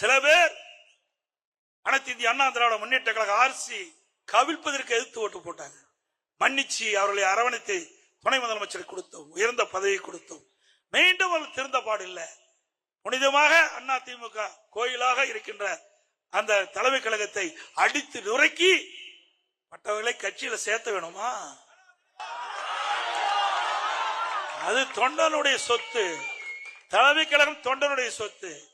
சில பேர் அனைத்து இந்திய அண்ணா திராவிட முன்னேற்ற கழக ஆர்சி கவிழ்ப்பதற்கு எதிர்த்து ஓட்டு போட்டாங்க. மன்னிச்சு அவர்களை அரவணைத்து துணை முதலமைச்சர் கொடுத்தோம். உயர்ந்த பதவி கொடுத்தோம். மீண்டும் அவர்கள் திருந்த பாடில்லை புனிதமாக அண்ணா திமுக கோயிலாக இருக்கின்ற அந்த தலைமை கழகத்தை அடித்து நுரைக்கி மற்றவர்களை கட்சியில சேர்த்த வேணுமா? அது தொண்டனுடைய சொத்து. தலைமை கழகம் தொண்டனுடைய சொத்து.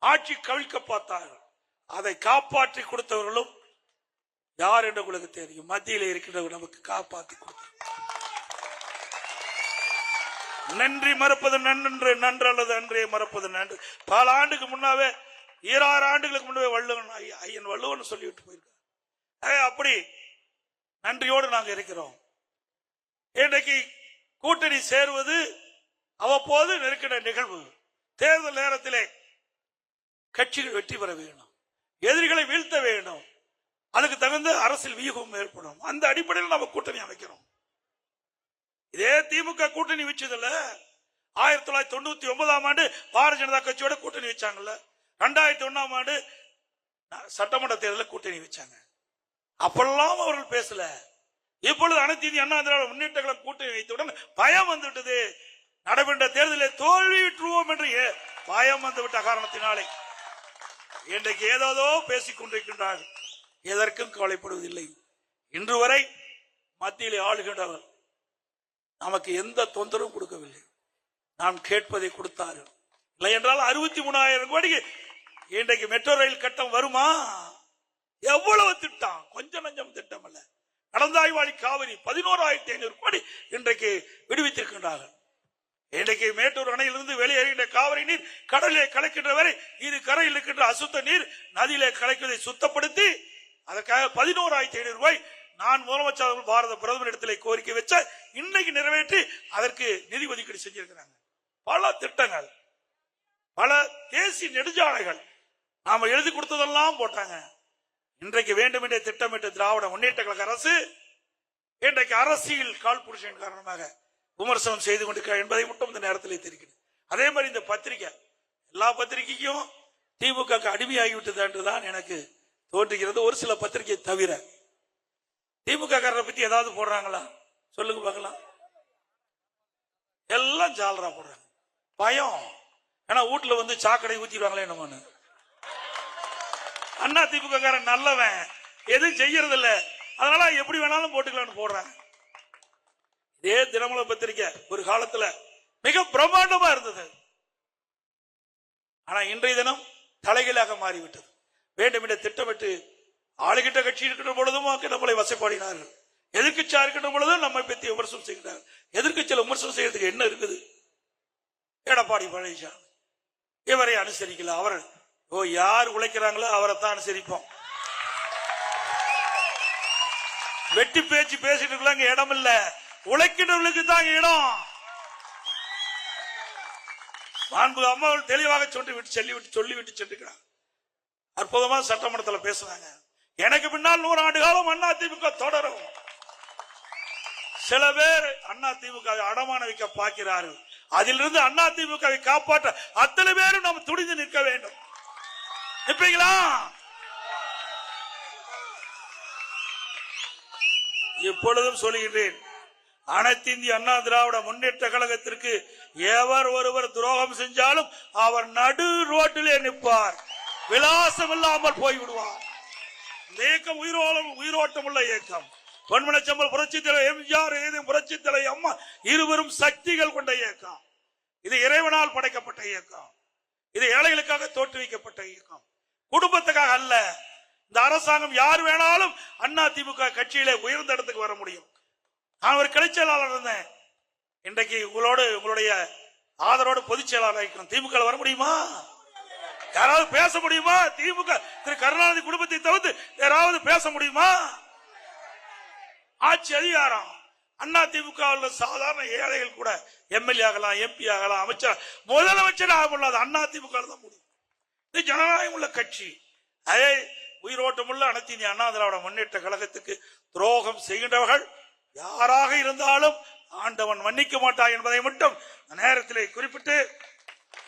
ஆட்சி கவிழ்க்க பார்த்தார்கள். அதை காப்பாற்றி கொடுத்தவர்களும் யார் என்று உங்களுக்கு தெரியும். மத்தியில் இருக்கின்றவர் நமக்கு காப்பாற்றி கொடுத்தார் நன்றி மறப்பது நன்று நன்று அல்லது அன்றே மறப்பது நன்று. பல ஆண்டுக்கு முன்னாவே ஈராறு ஆண்டுகளுக்கு முன்னாவே வள்ளுவன் ஐய- ஐயன் வள்ளுவன் சொல்லிவிட்டு போயிருக்கார். அப்படி நன்றியோடு நாங்க இருக்கிறோம். இன்றைக்கு கூட்டணி சேருவது அவ்வப்போது நெருக்கிற நிகழ்வு. தேர்தல் நேரத்திலே கட்சிகள் வெற்றி பெற வேண்டும் எதிரிகளை வீழ்த்த வேண்டும் அதுக்கு தகுந்த அரசியல் வியூகம் ஏற்படும். அந்த அடிப்படையில் நம்ம கூட்டணி அமைக்கிறோம். இதே திமுக கூட்டணி வச்சதுல ஆயிரத்தி தொள்ளாயிரத்தி தொண்ணூத்தி ஒன்பதாம் ஆண்டு பாரதிய ஜனதா கட்சியோட கூட்டணி வச்சாங்கல்ல. ரெண்டாயிரத்தி ஒன்னாம் ஆண்டு சட்டமன்ற தேர்தலில் கூட்டணி வச்சாங்க. அப்பெல்லாம் அவர்கள் பேசல. இப்பொழுது அனைத்து இந்திய அண்ணா திராவிட முன்னேற்ற கழகம் கூட்டணி வைத்தவுடன் பயம் வந்துவிட்டது. நடைபெற்ற தேர்தலில் தோல்வி விட்டுருவோம் என்று ஏ- பயம் வந்துவிட்ட காரணத்தினாலே. இன்றைக்கு ஏதோதோ பேசிக் கொண்டிருக்கின்றார்கள். எதற்கும் கவலைப்படுவதில்லை. இன்று வரை மத்தியிலே ஆளுகின்றவர் நமக்கு எந்த தொந்தரவும் கொடுக்கவில்லை. நாம் கேட்பதை கொடுத்தார்கள். இல்லை என்றால் அறுபத்தி மூணாயிரம் கோடிக்கு இன்றைக்கு மெட்ரோ ரயில் கட்டம் வருமா? எவ்வளவு திட்டம்? கொஞ்சம் நஞ்சம் திட்டம் அல்ல கடந்தாய்வாளி காவிரி பதினோராயிரத்தி ஐநூறு கோடி இன்றைக்கு விடுவித்திருக்கின்றார்கள். இன்றைக்கு மேட்டூர் அணையிலிருந்து வெளியேறுகின்ற காவிரி நீர் கடலிலே கலக்கின்ற வரை இரு கரையில் இருக்கின்ற அசுத்த நீர் நதியிலே கலைக்கிறதை சுத்தப்படுத்தி அதற்காக பதினோராயிரத்தி ஐநூறு ரூபாய் நான் முதலமைச்சர் பாரத பிரதமர் இடத்திலே கோரிக்கை வச்ச இன்னைக்கு நிறைவேற்றி அதற்கு நிதி ஒதுக்கீடு செஞ்சிருக்கிறாங்க. பல திட்டங்கள் பல தேசிய நெடுஞ்சாலைகள் நாம எழுதி கொடுத்ததெல்லாம் போட்டாங்க. இன்றைக்கு வேண்டுமென்றே திட்டமிட்ட திராவிட முன்னேற்ற கழக அரசு இன்றைக்கு அரசியல் கால்புருஷன் காரணமாக விமர்சனம் செய்து கொண்டிருக்கிறார் என்பதை மட்டும் இந்த நேரத்தில் தெரிகிறது அதே மாதிரி இந்த பத்திரிகை எல்லா பத்திரிகைக்கும் திமுக அடிமையாகிவிட்டது என்றுதான் எனக்கு தோன்றுகிறது. ஒரு சில பத்திரிகை தவிர திமுக காரரை பத்தி ஏதாவது போடுறாங்களா? சொல்லுங்க பார்க்கலாம். எல்லாம் ஜாலரா போடுறாங்க. பயம். ஏன்னா வீட்டுல வந்து சாக்கடை ஊத்திடுவாங்களே என்னமோன்னு. அண்ணா திமுக காரன் நல்லவன். எதுவும் செய்யறது இல்ல அதனால எப்படி வேணாலும் போட்டுக்கலாம்னு போடுறாங்க. இதே தினமலை பத்திரிக்கை ஒரு காலத்துல மிக பிரம்மாண்டமா இருந்தது. ஆனா இன்றைய தினம் தலைகீழாக மாறிவிட்டது. வேண்டும் என்ற திட்டமிட்டு ஆளுகிட்ட கட்சி இருக்கின்ற பொழுதும் நம்மளை வசைப்பாடினார்கள் எதிர்கட்சியா இருக்கின்ற பொழுதும் நம்மை பற்றி விமர்சனம் செய்கிறார்கள். எதிர்கட்சியில் விமர்சனம் செய்யறதுக்கு என்ன இருக்குது? எடப்பாடி பழனிசாமி. இவரை அனுசரிக்கல. அவர் ஓ யார் உழைக்கிறாங்களோ அவரை தான் அனுசரிப்போம். வெட்டி பேச்சு பேசிட்டு இருக்கலாம் இங்க இடம் இல்லை. உழைக்கிறவர்களுக்கு தான் இடம். மாண்பு அம்மாவில் தெளிவாக சொல்லி விட்டு சொல்லி விட்டு சொல்லி விட்டு சென்றுக்கிறார் அற்புதமா சட்டமன்றத்தில் பேசுறாங்க. எனக்கு பின்னால் நூறு ஆண்டு காலம் அண்ணா திமுக தொடரும். சில பேர் அண்ணா திமுக அடமான வைக்க பார்க்கிறார்கள். அதிலிருந்து அண்ணா திமுகவை காப்பாற்ற அத்தனை பேரும் நம்ம துணிந்து நிற்க வேண்டும். நிற்பீங்களா? இப்பொழுதும் சொல்லுகின்றேன். அனைத்து இந்திய அண்ணா திராவிட முன்னேற்ற கழகத்திற்கு எவர் ஒருவர் துரோகம் செஞ்சாலும் அவர் நடு ரோட்டிலே நிற்பார். விலாசம் இல்லாமல் போய்விடுவார். இந்த இயக்கம் உயிரோலம் உயிரோட்டம் உள்ள இயக்கம். பொன்மனச்சம்பல் புரட்சி தலை எம்ஜிஆர் ஏதும் புரட்சி தலை அம்மா இருவரும் சக்திகள் கொண்ட இயக்கம். இது இறைவனால் படைக்கப்பட்ட இயக்கம். இது ஏழைகளுக்காக தோற்றுவிக்கப்பட்ட இயக்கம். குடும்பத்துக்காக அல்ல இந்த அரசாங்கம் யார் வேணாலும் அண்ணா திமுக கட்சியிலே உயர்ந்த இடத்துக்கு வர முடியும். நான் ஒரு கிளைச்செயலாளர் இருந்தேன். இன்றைக்கு உங்களோடு உங்களுடைய ஆதரவோடு பொதுச் செயலாளர் திமுக வர முடியுமா? யாராவது பேச முடியுமா? திமுக திரு கருணாநிதி குடும்பத்தை தவிர்த்து யாராவது பேச முடியுமா? ஆட்சி அதிகாரம். அண்ணா திமுக உள்ள சாதாரண ஏழைகள் கூட எம்எல்ஏ ஆகலாம் எம்பி ஆகலாம் அமைச்சர் முதலமைச்சர் ஆக முடியாது அண்ணா திமுக தான் முடியும். இது ஜனநாயகம் உள்ள கட்சி. அதே உயிரோட்டமுள்ள அனைத்து இந்திய அண்ணா திராவிட முன்னேற்ற கழகத்துக்கு துரோகம் செய்கின்றவர்கள் யாராக இருந்தாலும் ஆண்டவன் மன்னிக்க மாட்டான் என்பதை மட்டும் இந்த நேரத்திலே குறிப்பிட்டு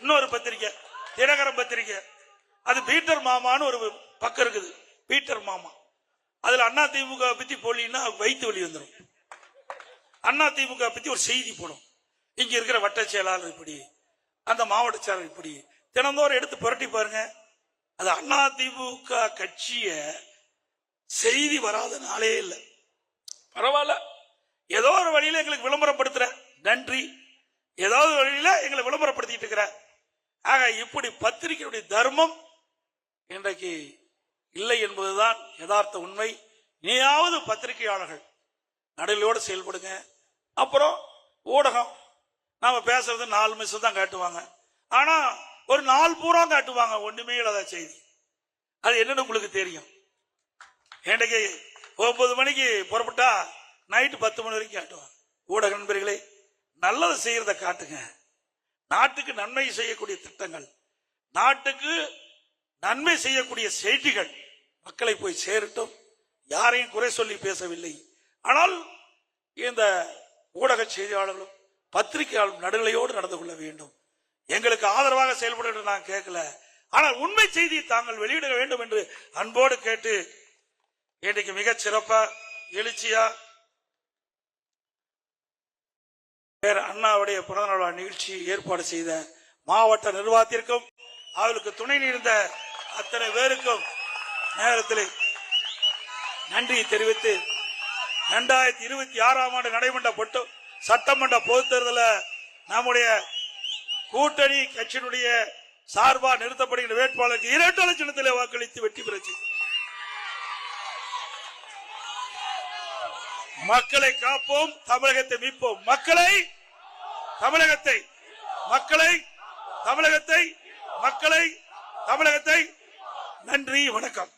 இன்னொரு பத்திரிக்கை தினகரம் பத்திரிக்கை அது பீட்டர் மாமான்னு ஒரு பக்கம் இருக்குது. பீட்டர் மாமா. அதுல அண்ணா திமுக பத்தி போலின்னா வைத்து வலி வந்துடும் அண்ணா திமுக பத்தி ஒரு செய்தி போடும். இங்க இருக்கிற வட்ட செயலாளர் இப்படி அந்த மாவட்ட செயலாளர் இப்படி. தினந்தோறும் எடுத்து புரட்டி பாருங்க. அது அண்ணா திமுக கட்சிய செய்தி வராத நாளே இல்லை பரவாயில்ல ஏதோ ஒரு வழியில எங்களுக்கு விளம்பரப்படுத்துற நன்றி ஏதாவது வழியில் எங்களை விளம்பரப்படுத்திட்டு இருக்கிற. ஆக இப்படி பத்திரிகையுடைய தர்மம் இன்றைக்கு இல்லை என்பதுதான் யதார்த்த உண்மை. இனியாவது பத்திரிகையாளர்கள் நடுநிலையோடு செயல்படுங்க. அப்புறம் ஊடகம். நாம பேசுறது நாலு நிமிஷம் தான் காட்டுவாங்க. ஆனா ஒரு நாள் பூரா காட்டுவாங்க. ஒண்ணுமே இல்லாத செய்தி. அது என்னன்னு உங்களுக்கு தெரியும். இன்றைக்கு ஒன்பது மணிக்கு புறப்பட்டா நைட்டு பத்து மணி வரைக்கும் காட்டுவாங்க. ஊடக நண்பர்களே நல்லது செய்யறத காட்டுங்க. நாட்டுக்கு நன்மை செய்யக்கூடிய திட்டங்கள் நாட்டுக்கு நன்மை செய்யக்கூடிய செய்திகள் மக்களை போய் சேரட்டும். யாரையும் குறை சொல்லி பேசவில்லை. ஆனால் இந்த ஊடக செய்தியாளர்களும் பத்திரிகையாளரும் நடுநிலையோடு நடந்து கொள்ள வேண்டும். எங்களுக்கு ஆதரவாக செயல்பட நான் கேட்கல. ஆனால் உண்மை செய்தியை தாங்கள் வெளியிட வேண்டும் என்று அன்போடு கேட்டு இன்றைக்கு மிகச் சிறப்பா எழுச்சியா பேர் அண்ணாவுடைய பிறந்தநாள் நிகழ்ச்சி ஏற்பாடு செய்த மாவட்ட நிர்வாகத்திற்கும் அவளுக்கு துணை நின்ற அத்தனை பேருக்கும் நேரத்தில் நன்றி தெரிவித்து இரண்டாயிரத்தி இருபத்தி ஆறாம் ஆண்டு நடைபெற்ற பொட்டு சட்டமன்ற பொது தேர்தலில் நம்முடைய கூட்டணி கட்சியினுடைய சார்பாக நிறுத்தப்படுகின்ற வேட்பாளருக்கு இரண்டு லட்சணத்திலே வாக்களித்து வெற்றி பெறச்சு மக்களை காப்போம் தமிழகத்தை மீட்போம். மக்களை தமிழகத்தை மக்களை தமிழகத்தை மக்களை தமிழகத்தை. நன்றி வணக்கம்.